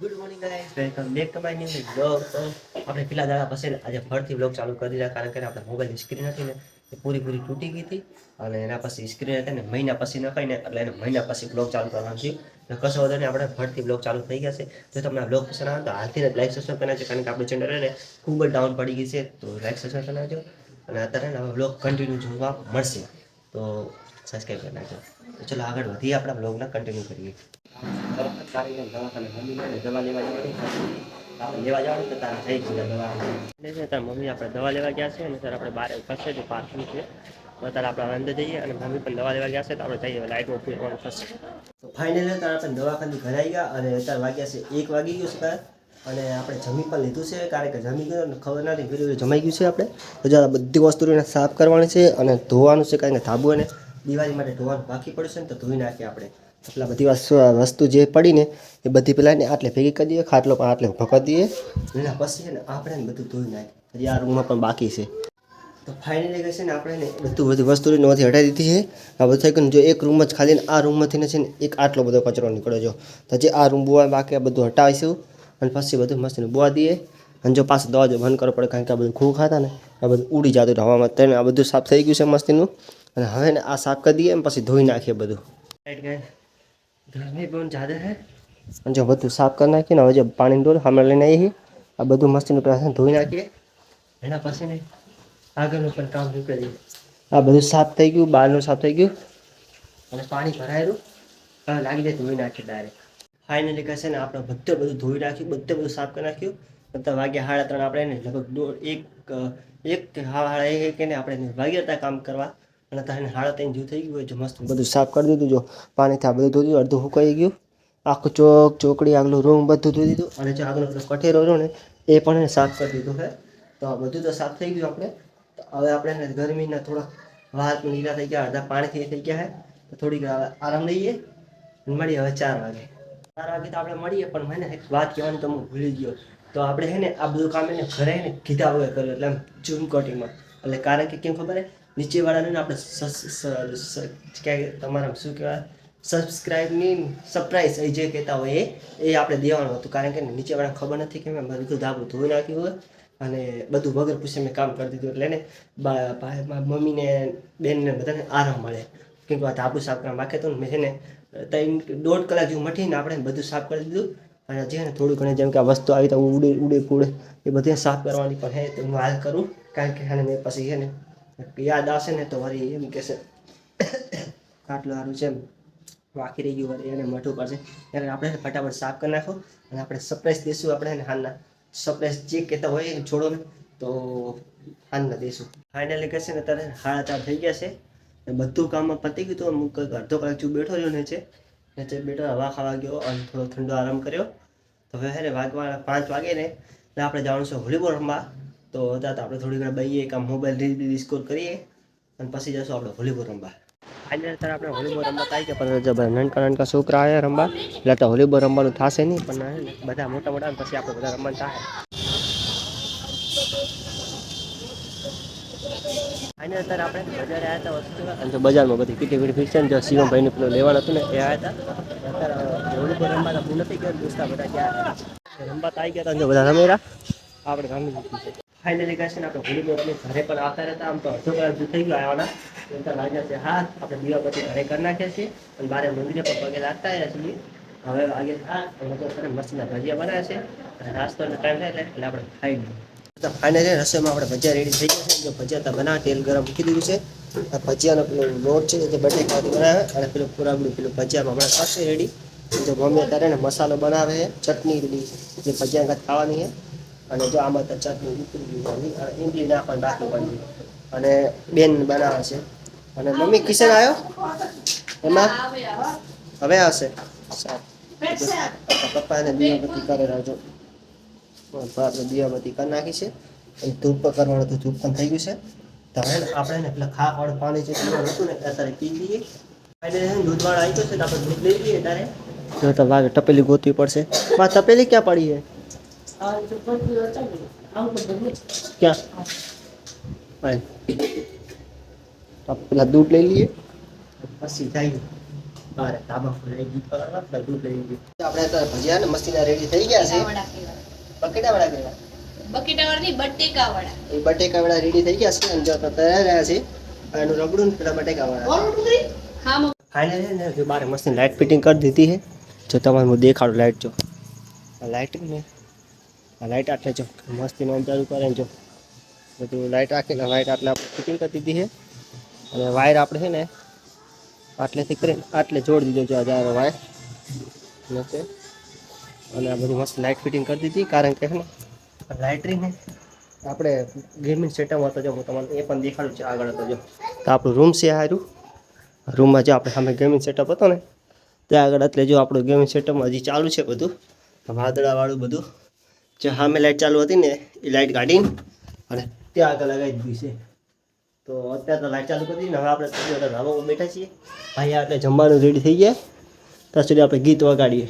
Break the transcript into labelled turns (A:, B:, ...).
A: Good morning guys welcome back to my new blog તો આપણે પેલા દાડા પછી આજે ફરીથી બ્લોગ ચાલુ કરી દીધા, કારણ કે આપણે મોબાઈલની સ્ક્રીન હતી ને, એ પૂરી પૂરી તૂટી ગઈ હતી. અને એના પછી સ્ક્રીન હતી ને, મહિના પછી નખાઈને, એટલે એને મહિના પછી બ્લોગ ચાલુ કરવાનું છે એટલે કશો વધારે આપણે ફરીથી બ્લોગ ચાલુ થઈ ગયા છે. જો તમને બ્લોગ પસંદ આવે તો હાલથી લાઈક સબસ્ક્રાઈબ કરી નાખજો, કારણ કે આપણી ચેનલ ને, ખૂબ જ ડાઉન પડી ગઈ છે. તો લાઈક સબસ્ક્રાઈબ કરી નાખજો. અને અત્યારે હવે બ્લોગ કન્ટિન્યુ જોવા મળશે. તો સબસ્ક્રાઈબ કરી નાખજો. તો ચલો આગળ વધીએ આપણા બ્લોગને કન્ટિન્યુ કરીએ. દવા લેવા જવાની આપણે લેવા જવાનું તો તારે થઈ ગયા દવા. એટલે છે તાર મમ્મી આપણે દવા લેવા ગયા છે અને સર આપણે બહાર ફસે જો પાર્કિંગ છે. અત્યારે ત્યારે આપણે અંદર જઈએ અને મમ્મી પણ દવા લેવા ગયા છે તો આપણે જઈએ લાઇટમાં ફેરવાનું થશે. તો ફાઇનલી તારે આપણે દવાખાને ઘરે આવી ગયા અને અત્યારે વાગ્યા છે એક વાગી ગયું છે અને આપણે જમી પણ લીધું છે કારણ કે જમી ગયું ખબર નથી જમાઈ ગયું છે આપણે. તો જરા બધી વસ્તુઓને સાફ કરવાની છે અને ધોવાનું છે કારણ કે ધાબુ અને દિવાળી માટે ધોવાનું બાકી પડશે ને તો ધોઈ નાખીએ આપણે. આટલા બધી વસ્તુ જે પડી ને એ બધી પેલાને આટલે ભેગી કરી દઈએ, ખાટલો પણ આટલે ભકવા દઈએ. એના પછી છે ને આપણે બધું ધોઈ નાખીએ. હજી આ રૂમમાં પણ બાકી છે. તો ફાઇનલી કહે છે ને આપણે ને બધું બધી વસ્તુ નોંધી હટાવી દીધી છે. આ બધું થઈ જો એક રૂમ જ ખાલી આ રૂમમાંથી છે ને એક આટલો બધો કચરો નીકળ્યો જો. તો જે આ રૂમ બોવા બાકી આ બધું હટાવીશું. અને પછી બધું મસ્ત બોવા દઈએ. અને જો પાછું દવા જો બંધ કરવો પડે કારણ કે આ બધું ખૂ ખાતા ને. આ બધું ઉડી જતું હવામાં. તેને આ બધું સાફ થઈ ગયું છે મસ્તીનું. અને હવે ને આ સાફ કરી દઈએ પછી ધોઈ નાખીએ બધું. ગરમી પણ જ્યાદા હે. અને જો બધું સાફ કરી નાખીએ ને હવે જો પાણી ડોલ હમણાં લઈને આવીએ આ બધું મસ્તીનું પહેલાં ધોઈ નાખીએ. એના પછી ને આગળનું પણ કામ નીકળી દઈએ આ બધું સાફ થઈ ગયું બહારનું સાફ થઈ ગયું. અને પાણી ભરાયેલું. હવે લાગી જાય ધોઈ નાખીએ ડાયરેક્ટ ફાઇનલી કહેશે ને આપણે બધે બધું ધોઈ નાખ્યું બધે બધું સાફ કરી નાખ્યું. બધા વાગ્યા સાડા ત્રણ આપણે ને લગભગ દોઢ એક એક સાડા એક એને આપણે વાગ્યા હતા કામ કરવા. અને તારે સાડા ત્રણ જેવું થઈ ગયું જો મસ્ત બધું સાફ કરી દીધું. જો પાણીથી આ બધું દીધું, અડધું સુકાઈ ગયું. આખું ચોક, ચોકડી આગલું રૂમ બધું ધોઈ દીધું. અને જો આગળ કઠેરો રહ્યો ને, એ પણ સાફ કરી દીધું છે તો બધું તો સાફ થઈ ગયું આપણે. તો હવે આપણે એને ગરમીના થોડા પણ લીલા થઈ ગયા, અડધા પાણીથી થઈ ગયા છે તો થોડીક આરામ લઈએ. મળીએ હવે ચાર વાગે. ચાર વાગે તો આપણે મળીએ, પણ મને એક વાત કહેવાની તો હું ભૂલી ગયો. તો આપણે હે ને આ બધું કામ એને ઘરે ને કીધા વગર કર્યું એટલે આમ ઝૂમ કટિંગમાં એટલે કારણ કે કેમ ખબર હે? નીચેવાળાને આપણે ક્યાંય તમારા શું કહેવાય? સબસ્ક્રાઇબની સરપ્રાઈઝ એ જે કહેતા હોય એ એ આપણે દેવાનું હતું. કારણ કે નીચેવાળાને ખબર નથી કે મેં બધું ધાબું ધોઈ નાખ્યું હોય અને બધું વગર પૂછે મેં કામ કરી દીધું. એટલે ને મમ્મીને, બેનને બધાને આરામ મળે. કેમ કે આ ધાબુ સાફ કરવા માખે તો મેં છે ને ત્રણ દોઢ કલાક જેવું મઠીને આપણે બધું સાફ કરી દીધું. અને જે ને થોડું ઘણી જેમ કે આ વસ્તુ આવી તો ઉડે ઉડે ફૂડે એ બધી સાફ કરવાની પણ હે, તો હું હાલ કરું. કારણ કે હાને પછી છે ને યાદ આવશે ને તો વળી એમ કહેશે આટલું સારું છે એમ, વાકી રહી ગયું વળી એને મઠું પડશે ત્યારે આપણે ફટાફટ સાફ કરી નાખો અને આપણે સરપ્રાઈઝ દઈશું આપણે ને હાલના. સરપ્રાઈઝ જે કહેતા હોય એ છોડો ને, તો હાલના દઈશું ફાઇનલી કહેશે ને ત્યારે સાડા ચાર થઈ ગયા છે. બધું કામમાં પતી ગયું તો અમુક અડધો કલાક જો બેઠો રહ્યો ને છે. નીચે બેઠો હવા ખાવા ગયો અને થોડો ઠંડો આરામ કર્યો. તો હવે હે ને વાગવા પાંચ વાગે ને એટલે આપણે જવાનું છે વોલીબોલ રમવા. તો અત્યારે આપણે થોડી ઘણી બહીએ કામ મોબાઈલ રીલ બી સ્કોર કરીએ અને પછી જશું આપણે વોલીબોલ રમવા. આજે અત્યારે આપણે વોલીબોલ રમવા થાય કે પણ નાનકા નાનકા છોકરા આવ્યા રમવા, એટલે તો વોલીબોલ રમવાનું થશે નહીં, પણ બધા મોટા મોટા પછી આપણે બધા રમવાનું થાય અને અત્યારે આપણે બજારે આવ્યા હતા વસ્તુ. અને બજારમાં બધી પીટી પીટી ફિક્શન જો શિવમભાઈનું પેલું લેવાનું હતું ને એ આવ્યા હતા. અત્યારે વોલીબોલ રમવા તો હું નથી ગયા દોસ્તા બધા ગયા રમવા આવી ગયા હતા. બધા રમેરા આપણે રમી લીધું છે. ફાઇનલી ને આપણે રમી ઘરે પણ આવતા હતા આમ તો અડધો કલાક થઈ ગયો આવવાના એમ લાગ્યા છે હા આપણે દીવા ઘરે કરી નાખ્યા છીએ. અને બારે મંદિરે પણ પગે લાગતા આવ્યા છીએ. હવે વાગે હા મસ્તના ભજીયા બનાવ્યા છે. અને નાસ્તોનો ટાઈમ થાય એટલે આપણે ખાઈ લઈએ. ફાઇનલી રસોઈમાં આપણે ભજીયા રેડી થઈ ગયા છે. જો ભજીયા તો બનાવે તેલ ગરમ મૂકી દીધું છે. આ ભજીયાનો પેલો લોટ છે જે બટેકાથી બનાવે. અને પેલું પુરાબડું પેલું ભજીયામાં હમણાં થશે રેડી જો મમ્મી અત્યારે ને મસાલો બનાવે છે ચટણી જે ભજીયા કાંઈ ખાવાની છે. અને જો આમાં તો ચટણી ઉતરી ગયું અને ઈમલી પણ બાકી પડી અને બેન બનાવે છે. અને મમ્મી કિશન આવ્યો? એમાં? હવે આવશે. સારું. પપ્પાને દીવાબત્તી કરે રહેજો આપણે દીવાબત્તી કરી નાખી છે. અને ધૂપ પર કરવાનું હતું ધૂપ પણ થઈ ગયું છે. તો હવે ને આપણે ને પેલા ખાક વાળું પાણી જે પીવાનું હતું ને એ અત્યારે પી લઈએ. ફાઇનલી દૂધ વાળો આવી ગયો છે તો આપણે દૂધ લઈ લઈએ તારે જો તો વાગે ટપેલી ગોતવી પડશે. બા તપેલી ક્યાં પડી છે? ક્યાં? ભાઈ તો પેલા દૂધ લઈ લઈએ. પછી જઈએ અરે તાબા ફૂલાઈ ગઈ બરાબર બધું થઈ ગયું આપણે અત્યારે ભજીયા ને મસ્તીના રેડી થઈ ગયા છે.
B: વડા નહીં, બટેકા વડા.
A: એ બટેકા વાળા રેડી થઈ ગયા છે અને જો તો તૈયાર રહ્યા છે. અને એનું રગડું પેલા બટેકા વાળા
B: હા,
A: ફાઇનલી ને જો મારે મસ્તી લાઇટ ફિટિંગ કરી દીધી છે. જો તમારે હું દેખાડું લાઇટ જો. આ લાઇટ ને આ લાઇટ આટલે જો મસ્તીનો ચાલુ કરે ને જો. બધું લાઇટ રાખીને લાઇટ આટલે આપણે ફિટિંગ કરી દીધી છે. અને વાયર આપણે છે ને આટલેથી કરીને આટલે જોડી દીધો જો આ હજારો વાયર નીચે અને આ બધું મસ્ત લાઇટ ફિટિંગ કરી દીધી, કારણ કે છે ને લાઇટરી ને આપણે ગેમિંગ સેટઅપ હતો જો હું તમને એ પણ દેખાડું છે આગળ હતો જો. તો આપણું રૂમ છે હારું રૂમમાં જો આપણે સામે ગેમિંગ સેટઅપ હતો ને, ત્યાં આગળ એટલે જો આપણું ગેમિંગ સેટઅપ હજી ચાલુ છે બધું. વાદળાવાળું બધું. જે સામે લાઇટ ચાલુ હતી ને, એ લાઇટ કાઢીને અને ત્યાં આગળ લગાવી દીધી છે. તો અત્યારે તો લાઇટ ચાલુ કરી દીધી ને, હવે આપણે થોડી બેઠા છીએ. ભાઈ એટલે જમવાનું રેડી થઈ ગયા. ત્યાં સુધી આપણે ગીત વગાડીએ.